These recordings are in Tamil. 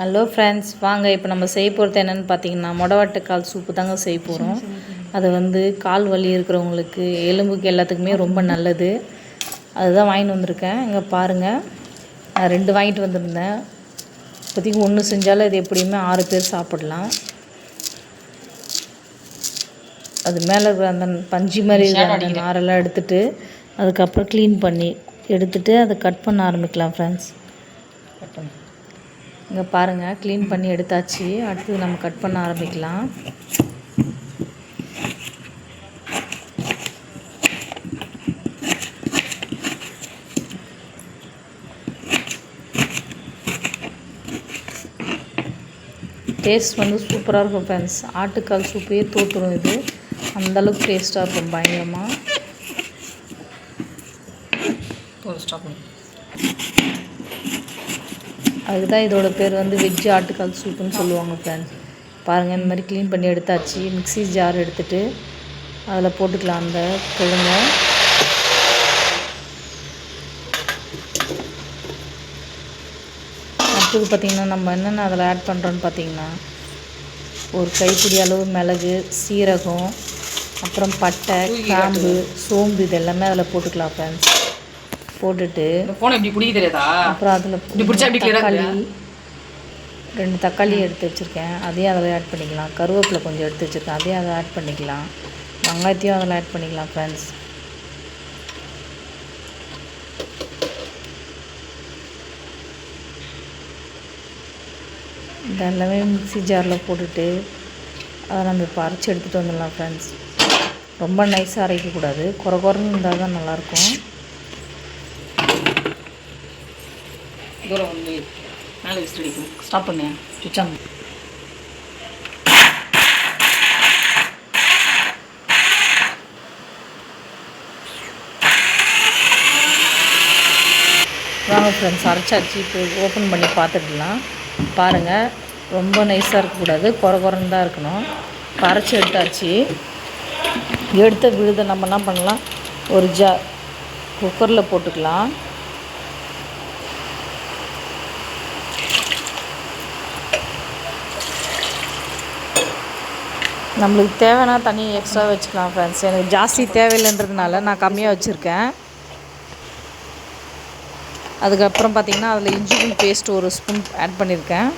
ஹலோ ஃப்ரெண்ட்ஸ் வாங்க இப்போ நம்ம செய்ய போகிறது என்னென்னு பார்த்தீங்கன்னா மொடவாட்டுக்கால் சூப்பு தாங்க செய்ய போகிறோம் அது வந்து கால் வலி இருக்கிறவங்களுக்கு எலும்புக்கு எல்லாத்துக்குமே ரொம்ப நல்லது. அதுதான் வாங்கிட்டு வந்திருக்கேன். இங்கே பாருங்கள் நான் ரெண்டு வாங்கிட்டு வந்திருந்தேன். இப்போதைக்கு ஒன்று செஞ்சாலும் இது எப்படியுமே ஆறு பேர் சாப்பிடலாம். அது மேலே இருக்கிற அந்த பஞ்சு மாதிரி இருக்கிற அந்த நாரெல்லாம் எடுத்துட்டு அதுக்கப்புறம் க்ளீன் பண்ணி எடுத்துட்டு அதை கட் பண்ண ஆரம்பிக்கலாம் ஃப்ரெண்ட்ஸ் இங்கே பாருங்கள் க்ளீன் பண்ணி எடுத்தாச்சு. அடுத்து நம்ம கட் பண்ண ஆரம்பிக்கலாம். டேஸ்ட் வந்து சூப்பராக இருக்கும் ஃப்ரெண்ட்ஸ் ஆட்டுக்கால் சூப்பே தோற்றுடும் இது. அந்தளவுக்கு டேஸ்ட்டாக இருக்கும் பயங்கரமாக ஸ்டாப் அதுக்கு தான் இதோட பேர் வந்து வெஜ் ஆட்டுக்கால் சூப்புன்னு சொல்லுவாங்க ஃப்ரெண்ட்ஸ் பாருங்கள் இந்த மாதிரி க்ளீன் பண்ணி எடுத்தாச்சு. மிக்ஸி ஜார் எடுத்துட்டு அதில் போட்டுக்கலாம் அந்த கிழங்க அடுத்தது பார்த்திங்கன்னா நம்ம என்னென்ன அதில் ஆட் பண்ணுறோன்னு பார்த்தீங்கன்னா ஒரு கைப்பிடி அளவு மிளகு சீரகம் அப்புறம் பட்டை கிராம்பு சோம்பு இது எல்லாமே அதில் போட்டுக்கலாம் ஃப்ரெண்ட்ஸ் போட்டுட்டு இந்த ஃபோனை இப்படி பிடிக்க தெரியாதா? அப்புறம் அதில் இப்படி பிடிச்சா தக்காளி? ரெண்டு தக்காளி எடுத்து வச்சுருக்கேன். அதையும் அதில் ஆட் பண்ணிக்கலாம். கருவேப்பிலை கொஞ்சம் எடுத்து வச்சுருக்கேன். அதையும் அதை ஆட் பண்ணிக்கலாம். வெங்காயத்தையும் அதில் ஆட் பண்ணிக்கலாம் ஃப்ரெண்ட்ஸ் இது எல்லாமே மிக்ஸி ஜாரில் போட்டுட்டு அதை நம்ம இப்போ அரைச்சி எடுத்துகிட்டு வந்துடலாம் ஃப்ரெண்ட்ஸ் ரொம்ப நைஸாக அரைக்கக்கூடாது. குறை குறைன்னு இருந்தால் தான் நல்லாயிருக்கும் தூரம் வந்து மேலே விசில் அடிக்கும். ஸ்டாப் பண்ணு. சுவிட்ச் ஆன் வாங்க ஃப்ரெண்ட்ஸ் அரைச்சாச்சு. இப்போ ஓப்பன் பண்ணி பார்த்துடலாம் பாருங்கள் ரொம்ப நைஸாக இருக்கக்கூடாது. குறை குறைன்னு தான் இருக்கணும். இப்போ அரைச்சி எடுத்தாச்சு. எடுத்த விழுதை நம்ம என்ன பண்ணலாம்? ஒரு ஜா குக்கரில் போட்டுக்கலாம். நம்மளுக்கு தேவைன்னா தண்ணி எக்ஸ்ட்ரா வச்சுக்கலாம் ஃப்ரெண்ட்ஸ் எனக்கு ஜாஸ்தி தேவையில்லைன்றதுனால நான் கம்மியாக வச்சுருக்கேன். அதுக்கப்புறம் பார்த்திங்கன்னா அதில் இஞ்சி பேஸ்ட் ஒரு ஸ்பூன் ஆட் பண்ணியிருக்கேன்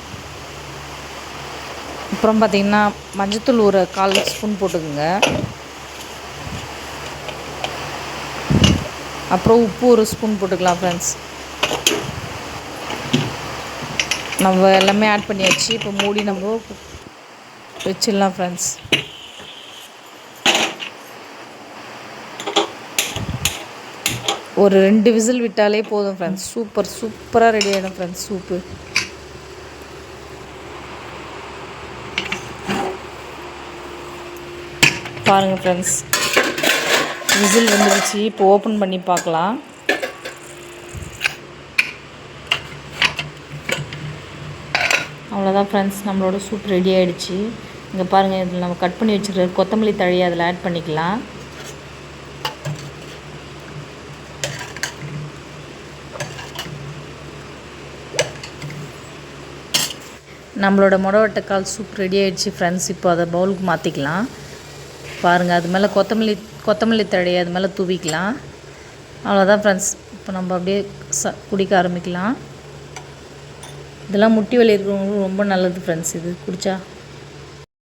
அப்புறம் பார்த்திங்கன்னா மஞ்சத்தூள் ஒரு கால் ஸ்பூன் போட்டுக்கோங்க. அப்புறம் உப்பு ஒரு ஸ்பூன் போட்டுக்கலாம் ஃப்ரெண்ட்ஸ் நம்ம எல்லாமே ஆட் பண்ணியாச்சு. இப்போ மூடி நம்ம வச்சிடலாம் ஃப்ரெண்ட்ஸ் ஒரு ரெண்டு விசில் விட்டாலே போதும் ஃப்ரெண்ட்ஸ் சூப்பர் சூப்பராக ரெடி ஆகிடும் ஃப்ரெண்ட்ஸ் சூப்பு. பாருங்கள் ஃப்ரெண்ட்ஸ் விசில் வந்துடுச்சு இப்போ ஓப்பன் பண்ணி பார்க்கலாம். அவ்வளோதான் ஃப்ரெண்ட்ஸ் நம்மளோட சூப் ரெடி ஆகிடுச்சு இங்கே பாருங்கள் இதில் நம்ம கட் பண்ணி வச்சுருக்க கொத்தமல்லி தழையை அதில் ஆட் பண்ணிக்கலாம். நம்மளோட முடவட்டக்கால் சூப் ரெடி ஆகிடுச்சு ஃப்ரெண்ட்ஸ் இப்போ அதை பவுலுக்கு மாற்றிக்கலாம் பாருங்கள் அது மேலே கொத்தமல்லி கொத்தமல்லி தழையை அது மேலே தூவிக்கலாம். அவ்வளோதான் ஃப்ரெண்ட்ஸ் இப்போ நம்ம அப்படியே ச குடிக்க ஆரம்பிக்கலாம். இதெல்லாம் முட்டி வலி இருக்கிறவங்களுக்கு ரொம்ப நல்லது ஃப்ரெண்ட்ஸ் இது குடித்தா